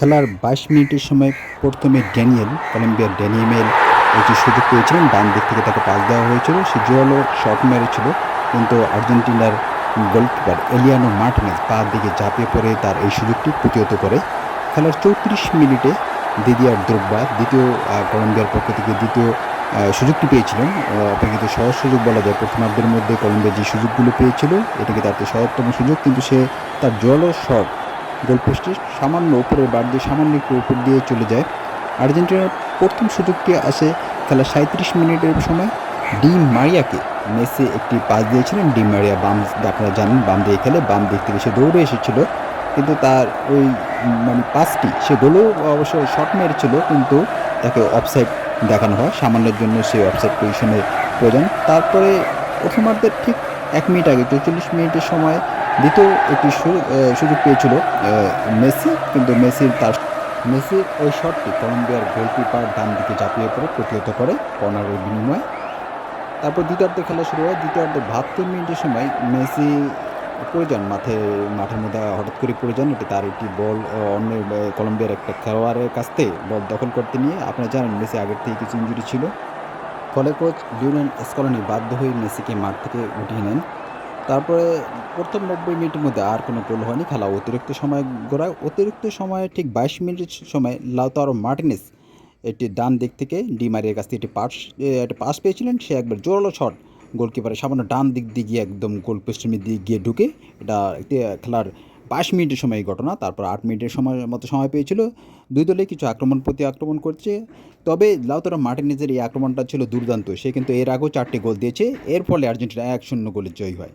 খেলার বাইশ মিনিটের সময় প্রথমে ড্যানিয়েল, কলম্বিয়ার ড্যানিয়েল একটি সুযোগ পেয়েছিলেন। ডান দিক থেকে তাকে পাস দেওয়া হয়েছিল। সে জোয়ালো শট মেরেছিল, কিন্তু আর্জেন্টিনার গোলকিপার এলিয়ানো মার্টিনেজ তার দিকে ঝাঁপিয়ে পড়ে, তার এই সুযোগটি প্রতিহত করে। খেলার চৌত্রিশ মিনিটে দিদিয়ার দ্রব্যা দ্বিতীয় কলম্বিয়ার পক্ষ থেকে দ্বিতীয় সুযোগটি পেয়েছিলেন। অপেক্ষিত সহজ সুযোগ বলা যায়, প্রথমার্ধের মধ্যে কলম্বিয়া যে সুযোগগুলো পেয়েছিল, এটাকে তার সহজতম সুযোগ, কিন্তু সে তার জোয়ালো শট গোলপোস্টের সামান্য উপরে বার দিয়ে সামান্য একটু উপর দিয়ে চলে যায়। আর্জেন্টিনার প্রথম সুযোগটি আসে খেলা সাঁত্রিশ মিনিটের সময়। ডি মারিয়াকে মেসি একটি পাস দিয়েছিলেন। ডি মারিয়া বাম আপনারা জানেন, বাম দিয়ে খেলে, বাম দিক থেকে সে দৌড়ে এসেছিল। কিন্তু তার ওই মানে পাসটি, সে গোলও অবশ্য শট মেরেছিল, কিন্তু তাকে অফসাইড দেখানো হয়। সামান্যের জন্য সে অফসাইড পজিশনে প্রয়োজন। তারপরে প্রথমার্ধের ঠিক এক মিনিট আগে, চৌচল্লিশ মিনিটের সময় দ্বিতীয় একটি সুযোগ পেয়েছিল মেসি, কিন্তু মেসির তার মেসির ওই শটটি কলম্বিয়ার গোলকিপার ডান দিকে চাপিয়ে পড়ে, প্রতিহত করে কর্নারের বিনিময়ে। তারপর দ্বিতীয়ার্ধে খেলা শুরু হয় দ্বিতীয়ার্ধে বাহাত্তর মিনিটের সময় মেসি পড়ে যান মাঠে, মাঠের মধ্যে হঠাৎ করে পড়ে যান এটি তার একটি বল অন্য কলম্বিয়ার একটা খেলোয়াড়ের কাছ থেকে বল দখল করতে নিয়ে, আপনারা জানেন মেসি আগের থেকে কিছু ইঞ্জুরি ছিল। ফলে কোচ লিওনেল স্কলনি বাধ্য হয়ে মেসিকে মাঠ থেকে উঠিয়ে নেন। তারপরে প্রথম নব্বই মিনিটের মধ্যে আর কোনো গোল হয়নি, খেলা অতিরিক্ত সময় গড়ায়। অতিরিক্ত সময়ে ঠিক বাইশ মিনিটের সময় লাউতারো মার্টিনেস একটি ডান দিক থেকে ডিমারিয়ার কাছ থেকে একটি পাস একটা পাস পেয়েছিলেন। সে একবার জোরালো শট গোলকিপারের সামান্য ডান দিক দিয়ে গিয়ে একদম গোল পোস্টের দিয়ে গিয়ে ঢুকে এটা একটি খেলার বাইশ মিনিটের সময় এই ঘটনা, তারপর আট মিনিটের সময়, মতো সময় পেয়েছিল। দুই দলে কিছু আক্রমণ প্রতি আক্রমণ করছে। তবে লাউতারো মার্টিনেজের এই আক্রমণটা ছিল দুর্দান্ত। সে কিন্তু এর আগেও চারটি গোল দিয়েছে। এর ফলে আর্জেন্টিনা এক শূন্য গোলে জয়ী হয়।